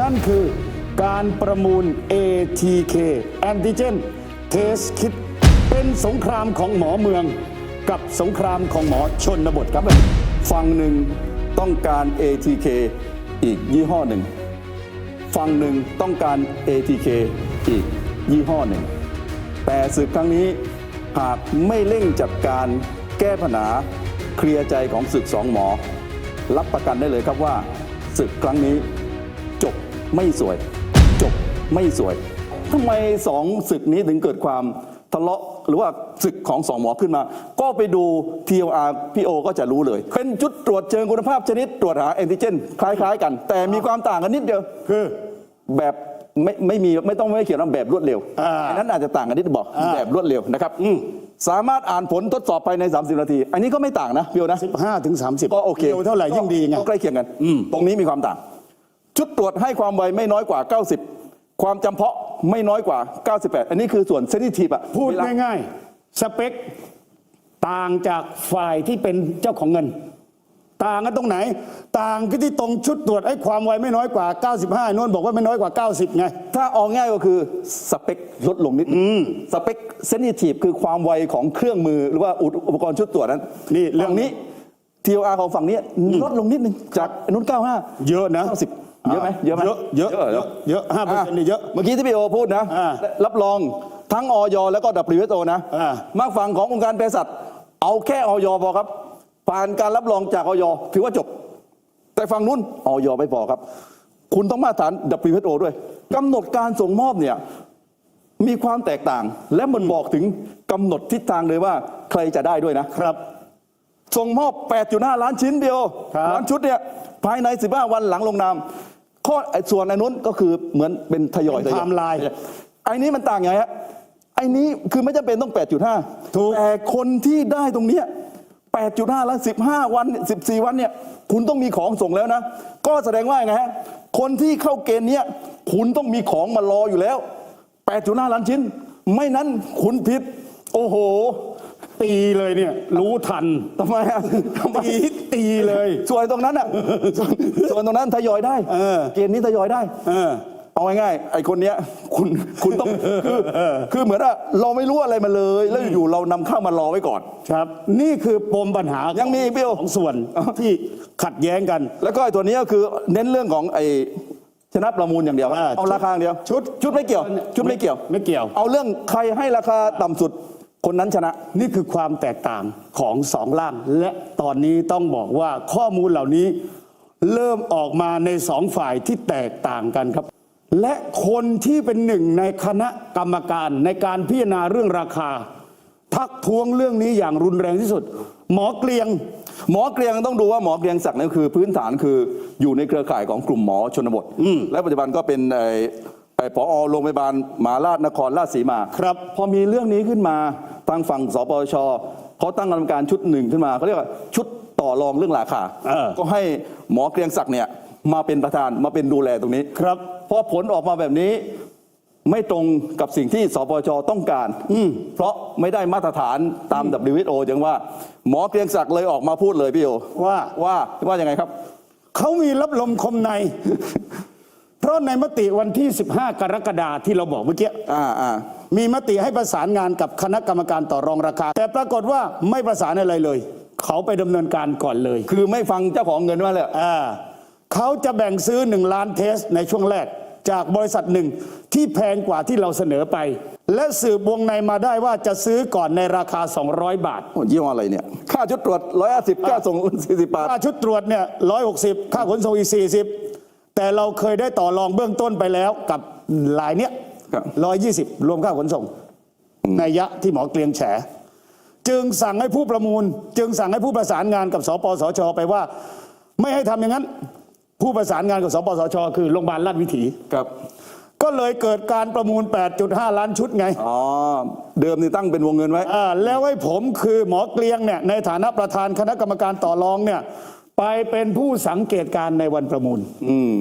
นั่นคือการประมูล ATK Antigen Test Kit เป็นสงครามของหมอเมือง กับสงครามของหมอชนบทครับฝั่งหนึ่งต้องการ ATK อีกยี่ห้อหนึ่งฝั่งหนึ่งต้องการ ATK อีกยี่ห้อหนึ่ง แต่ศึกครั้งนี้หากไม่เร่งจัดการแก้ปัญหาเคลียร์ใจของศึกสองหมอ รับประกันได้เลยครับว่าศึกครั้งนี้ จบไม่สวย จบไม่สวยทำไมสองศึกนี้ถึงเกิดความทะเลาะหรือว่าศึกของสองหมอขึ้นมา ก็ไปดู TLR พี่โอก็จะรู้เลย เป็นจุดตรวจเชิงคุณภาพชนิดตรวจหาแอนติเจนคล้ายๆ กัน แต่มีความต่างกันนิดเดียวคือแบบไม่ไม่มีไม่ต้องไม่เขียนว่าแบบรวดเร็วอ่าอันนั้นอาจจะต่างกันนิดบอกอ่าแบบรวดเร็วนะครับสามารถอ่านผลทดสอบภายใน 30 นาที อันนี้ก็ไม่ต่างนะพี่โอนะ15ถึง30 ก็โอเคร็วเท่าไหร่ยิ่งดีไงก็ใกล้เคียงกัน ตรงนี้มีความต่าง ชุดตรวจให้ความไวไม่น้อยกว่า 90 ความจำเพาะไม่น้อยกว่า 98 อันนี้คือส่วนเซนซิทีฟอะพูดเวลาง่ายๆ สเปคต่างจากฝ่ายที่เป็นเจ้าของเงิน ต่างกันตรงไหน ต่างกันที่ตรงชุดตรวจไอ้ความไวไม่น้อยกว่า 95โน้นบอกว่าไม่น้อยกว่า 90 ไง ถ้าออกง่ายก็คือสเปคลดลงนิดสเปคเซนซิทีฟคือความไวของเครื่องมือหรือว่าอุปกรณ์ชุดตรวจนั้นนี่เรื่องฝั่งนี้ TOR ของฝั่งนี้ลดลงนิดนึงจากอนุน95 เยอะนะ90 เยอะไหมเยอะไหมเยอะเยอะหรเยอะเยอะห้าเปอร์เซ็นต์นี่เยอะ เมื่อกี้ที่พี่โอพูดนะ อ่ารับรองทั้งออยแล้วก็ WHO นะ อ่ามาฝั่งขององค์การเภสัชเอาแค่ออยพอครับ ผ่านการรับรองจากออยถือว่าจบ แต่ฝั่งนู้นออยไม่พอครับ คุณต้องมาตรฐาน WHO ด้วยกำหนดการส่งมอบเนี่ย มีความแตกต่าง และมันบอกถึงกำหนดทิศทางเลยว่าใครจะได้ด้วยนะ ครับ ส่งมอบ 8.5 ล้านชิ้นเดียวครับ ล้านชุดเนี่ย ภายใน 15 วันหลังลงนาม ข้อไอ้ส่วนอันนู้นก็คือเหมือนเป็นทยอยเป็นทยอยไทม์ไลน์ไอ้นี้มันต่างไงฮะไอ้นี้คือไม่จำเป็นต้อง 8.5 ถูก แต่คนที่ได้ตรงเนี้ย8.5 แล้ว 15 วัน 14 วันเนี่ย คุณต้องมีของส่งแล้วนะ ก็แสดงว่าไงฮะ คนที่เข้าเกณฑ์เนี้ยคุณต้องมีของมารออยู่แล้ว 8.5 ล้านชิ้น ไม่นั้นคุณผิด โอ้โห ตีเลยเนี่ย รู้ทันทำไมอะทำไมตีตีเลย ส่วนตรงนั้นอะส่วนส่วนตรงนั้นทยอยได้เออ เกณฑ์นี้ทยอยได้ เออ เอาง่ายๆไอ้คนเนี้ยคุณคุณต้องคือคือเหมือนว่าเราไม่รู้อะไรมาเลย แล้วอยู่ๆเรานำเข้ามารอไว้ก่อน ครับ นี่คือปมปัญหายัยังมีอีกพี่โอ ของส่วนที่ขัดแย้งกัน แล้วก็ไอ้ตัวนี้ก็คือเน้นเรื่องของไอ้ชนะประมูลอย่างเดียวอ่าเอาราคาอย่างเดียวชุด ชุดไม่เกี่ยว ชุดไม่เกี่ยว ไม่เกี่ยว เอาเรื่องใครให้ราคาต่ำสุด คนนั้นชนะนี่คือความแตกต่างของสองร่าง และตอนนี้ต้องบอกว่าข้อมูลเหล่านี้เริ่มออกมาในสองฝ่ายที่แตกต่างกันครับ และคนที่เป็นหนึ่งในคณะกรรมการในการพิจารณาเรื่องราคา ทักท้วงเรื่องนี้อย่างรุนแรงที่สุด หมอเกลียง หมอเกรียงต้องดูว่าหมอเกรียงศักดิ์นั่นคือพื้นฐานคืออยู่ในเครือข่ายของกลุ่มหมอชนบท และปัจจุบันก็เป็นไอ้ไอ้ผอโรงพยาบาลมหาราชนครราชสีมาครับ พอมีเรื่องนี้ขึ้นมา ทางฝั่งสปชเขาตั้งกรรมการชุดหนึ่งขึ้นมาเขาเรียกว่าชุดต่อรองเรื่องราคาเออ ก็ให้หมอเกรียงศักดิ์เนี่ยมาเป็นประธานมาเป็นดูแลตรงนี้ครับ พอผลออกมาแบบนี้ไม่ตรงกับสิ่งที่สปชต้องการเพราะไม่ได้มาตรฐานตาม WHO จังว่า หมอเกรียงศักดิ์เลยออกมาพูดเลยพี่โอว่า ว่าว่ายังไงครับ เขามีรับลมคมใน เพราะในมติวันที่ 15 กรกฎาที่เราบอกเมื่อกี้ อ่าอ่า มีมติให้ประสานงานกับคณะกรรมการต่อรองราคา แต่ปรากฏว่าไม่ประสานอะไรเลย เขาไปดำเนินการก่อนเลย คือไม่ฟังเจ้าของเงินว่าเลยอ่าเขาจะแบ่งซื้อ 1 ล้านเทสในช่วงแรก จากบริษัทหนึ่งที่แพงกว่าที่เราเสนอไป และสืบวงในมาได้ว่าจะซื้อก่อนในราคา 200 บาทโอ้ยี่ห้ออะไรเนี่ย ค่าชุดตรวจ 150 ค่าส่ง40 บาท ค่าชุดตรวจเนี่ยร้อยหกสิบค่าขนส่งอีกสี่สิบแต่เราเคยได้ต่อรองเบื้องต้นไปแล้วกับลายเนี้ยค รับร้อยยี่สิบรวมค่าขนส่งในยยะที่หมอเกลียงแฉ จึงสั่งให้ผู้ประมูล จึงสั่งให้ผู้ประสานงานกับสปสช ไปว่า ไม่ให้ทำอย่างนั้น ผู้ประสานงานกับสปสช คือโรงพยาบาลราชวิถีครับก็เลยเกิดการประมูล 8.5 ล้านชุดไง อ๋อ เดิมนี่ตั้งเป็นวงเงินไว้ อ่า แล้วให้ผมคือหมอเกลียงเนี่ย ในฐานะประธานคณะกรรมการต่อรองเนี่ย ไปเป็นผู้สังเกตการณ์ในวันประมูล อืม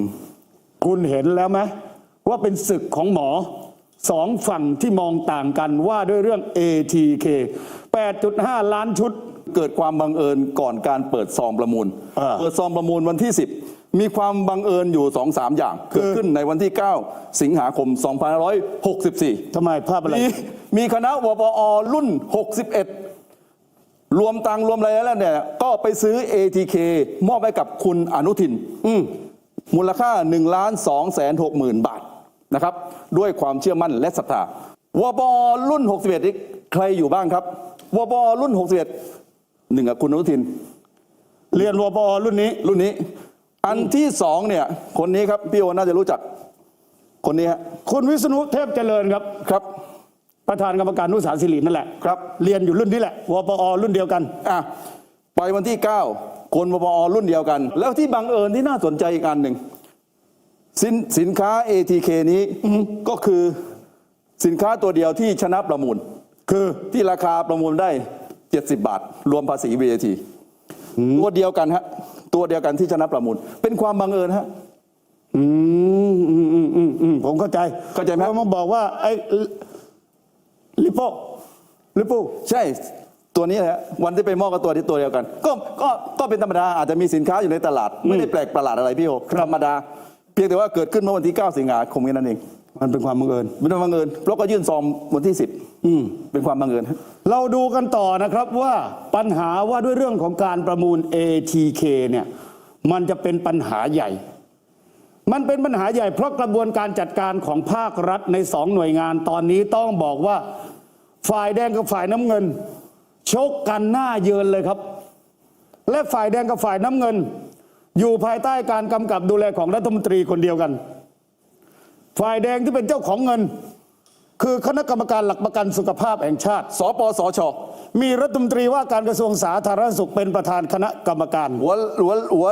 คุณเห็นแล้วไหมว่าเป็นศึกของหมอ สองฝั่งที่มองต่างกันว่าด้วยเรื่อง ATK 8.5 ล้านชุด เกิดความบังเอิญก่อนการเปิดซองประมูล อ่า เปิดซองประมูลวันที่มีความบังเอิญอยู่สองสามอย่าง เกิดขึ้นในวันที่ 9 สิงหาคม 2564 ทำไมภาพอะไร มีมีคณะวปอรุ่น 61 รวมตังค์รวมอะไรแล้วเนี่ย ก็ไปซื้อ ATK มอบให้กับคุณอนุทินอืมมูลค่า1ล้าน2แสน6หมื่นบาท นะครับ ด้วยความเชื่อมั่นและศรัทธาวปอรุ่น 61นี่ใครอยู่บ้างครับวปอรุ่น 61หนึ่งอะคุณอนุทิน เรียนวปอรุ่นนี้ รุ่นนี้ อันที่สองเนี่ย คนนี้ครับ พี่โอน่าจะรู้จัก คนนี้ฮะคุณวิษณุเทพเจริญครับครับ ประธานกรรมการนุสาสิรินั่นแหละครับ เรียนอยู่รุ่นนี้แหละวปอรุ่นเดียวกันอะไปวันที่ 9 คนวปอรุ่นเดียวกัน แล้วที่บังเอิญที่น่าสนใจอีกอันหนึ่ง สินสินค้า ATK นี้ก็คือสินค้าตัวเดียวที่ชนะประมูล คือที่ราคาประมูลได้ 70 บาท รวมภาษี VAT ตัวเดียวกันฮะ ตัวเดียวกันที่ชนะประมูล เป็นความบังเอิญฮะอืมอืมอืมอืมอืมผมเข้าใจเข้าใจไหมพอมาบอกว่า ไอ้ลิโป้ลิโป้ใช่ตัวนี้แหละวันที่ไปมอบกับตัวที่ตัวเดียวกัน ก็ก็ก็เป็นธรรมดาอาจจะมีสินค้าอยู่ในตลาด ไม่ได้แปลกประหลาดอะไรพี่โอธรรมดา เพียงแต่ว่าเกิดขึ้นเมื่อวันที่ 9 สิงหาคมแค่นั้นเองมันเป็นความบังเอิญเป็นความบังเอิญเพราะก็ยื่นซองวันที่ 10เป็นความบังเอิญฮะเราดูกันต่อนะครับว่าปัญหาว่าด้วยเรื่องของการประมูล ATK เนี่ยมันจะเป็นปัญหาใหญ่ มันเป็นปัญหาใหญ่เพราะกระบวนการจัดการของภาครัฐในสองหน่วยงานตอนนี้ต้องบอกว่าฝ่ายแดงกับฝ่ายน้ำเงิน ชกกันหน้าเยินเลยครับ และฝ่ายแดงกับฝ่ายน้ำเงิน อยู่ภายใต้การกำกับดูแลของรัฐมนตรีคนเดียวกัน ฝ่ายแดงที่เป็นเจ้าของเงิน คือคณะกรรมการหลักประกันสุขภาพแห่งชาติ สปสช มีรัฐมนตรีว่าการกระทรวงสาธารณสุขเป็นประธานคณะกรรมการ หัวหัวหัว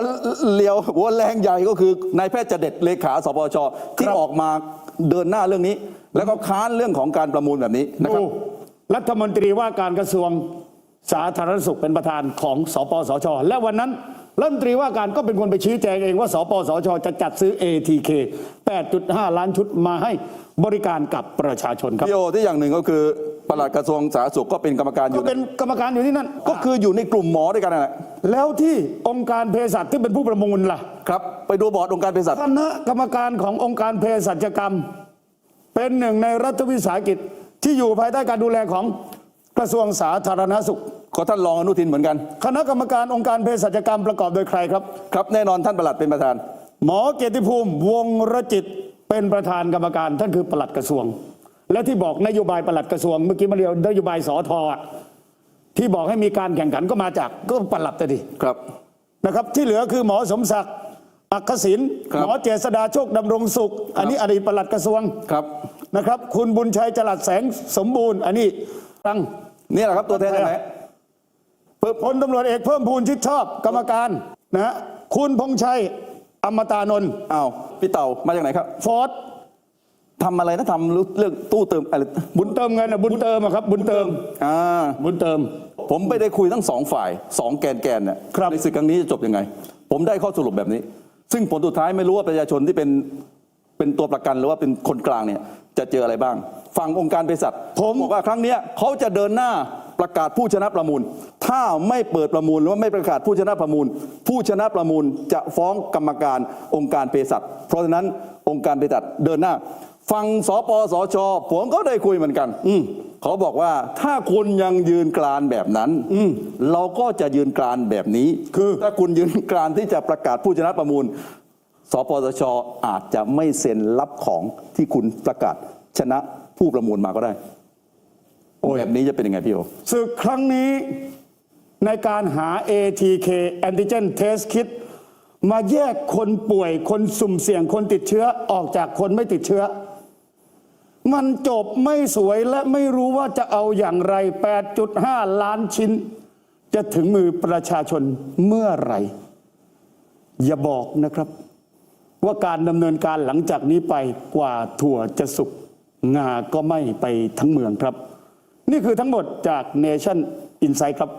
เลียวหัวแรงใหญ่ก็คือนายแพทย์จเด็ดเลขาสปชที่ออกมาเดินหน้าเรื่องนี้ แล้วก็ค้านเรื่องของการประมูลแบบนี้นะครับรัฐมนตรีว่าการกระทรวง สาธารณสุขเป็นประธานของสปสช และวันนั้นรัฐมนตรีว่าการก็เป็นคนไปชี้แจงเองว่าสปสช จะจัดซื้อ ATK 8.5 ล้านชุดมาให้บริการกับประชาชนครับพี่โอที่อย่างหนึ่งก็คือปลัดกระทรวงสาธารณสุขก็เป็นกรรมการอก็ยู่เป็นกรรมการอยู่ที่นั่นก็คืออยู่ในกลุ่มหมอด้วยกันนั่นแหละแล้วที่องค์การเภสัชที่เป็นผู้ประมูลล่ะ ครับ ไปดูบอร์ดองค์การเภสัช คณะกรรมการขององค์การเภสัชกรรม เป็นหนึ่งในรัฐวิสาหกิจที่อยู่ภายใต้การดูแลของก ระทรวงสาธารณสุขก็ท่านรองอนุทินเหมือนกัน คณะกรรมการองค์การเภสัชกรรมประกอบโดยใครครับ ครับแน่นอนท่านปลัดเป็นประธาน หมอเกียรติภูมิวงรจิตเป็นประธานกรรมการท่านคือปลัดกระทรวง และที่บอกนโยบายปลัดกระทรวงเมื่อกี้มาเรียนนโยบายสอทอะที่บอกให้มีการแข่งขันก็มาจากก็ปลัดแต่ดิครับนะครับ ที่เหลือคือหมอสมศักดิ์อักขศินครับหมอเจษดาโชคดำรงสุข อันนี้อดีตปลัดกระทรวงครับนะครับ คุณบุญชัยจรัสแสงสมบูรณ์ อันนี้ตั้ง นี่แหละครับตัวแทนจากไหนพลตำรวจเอกเพิ่มพูนชิดชอบกรรมการนะฮะคุณพงษ์ชัยอมตานนท์อ้าวพี่เต่ามาจากไหนครับ ฟอร์ดทำอะไรนะทำเรื่องตู้เติมอะไรบุญเติมเงินนะบุญเติมอะครับ บุญเติมอ่าบุญเติม ผมไม่ได้คุยทั้งสองฝ่ายสองแกนแกนเนี่ยครับในศึกครั้งนี้จะจบยังไง ผมได้ข้อสรุปแบบนี้ ซึ่งผลสุดท้ายไม่รู้ว่าประชาชนที่เป็นเป็นตัวประกันหรือว่าเป็นคนกลางเนี่ยจะเจออะไรบ้าง ฝั่งองค์การเภสัชผมบอกว่าครั้งเนี้ยเขาจะเดินหน้าประกาศผู้ชนะประมูล ถ้าไม่เปิดประมูลหรือว่าไม่ประกาศผู้ชนะประมูล ผู้ชนะประมูลจะฟ้องกรรมการองค์การเภสัชเพราะฉะนั้นองค์การเภสัชเดินหน้าฟังสปสชผมก็ได้คุยเหมือนกันเขาบอกว่าถ้าคุณยังยืนกรานแบบนั้นเราก็จะยืนกรานแบบนี้ คือถ้าคุณยืนกรานที่จะประกาศผู้ชนะประมูล สปสชอาจจะไม่เซ็นรับของที่คุณประกาศชนะ ผู้ประมูลมาก็ได้แบบนี้จะเป็นยังไงพี่โอศึกครั้งนี้ในการหา ATK Antigen Test Kit มาแยกคนป่วยคนสุ่มเสี่ยงคนติดเชื้อออกจากคนไม่ติดเชื้อ มันจบไม่สวยและไม่รู้ว่าจะเอาอย่างไร 8.5 ล้านชิ้น จะถึงมือประชาชนเมื่อไหร่ อย่าบอกนะครับ ว่าการดำเนินการหลังจากนี้ไปกว่าถั่วจะสุก งาก็ไม่ไปทั้งเมืองครับ นี่คือทั้งหมดจาก Nation Insight ครับ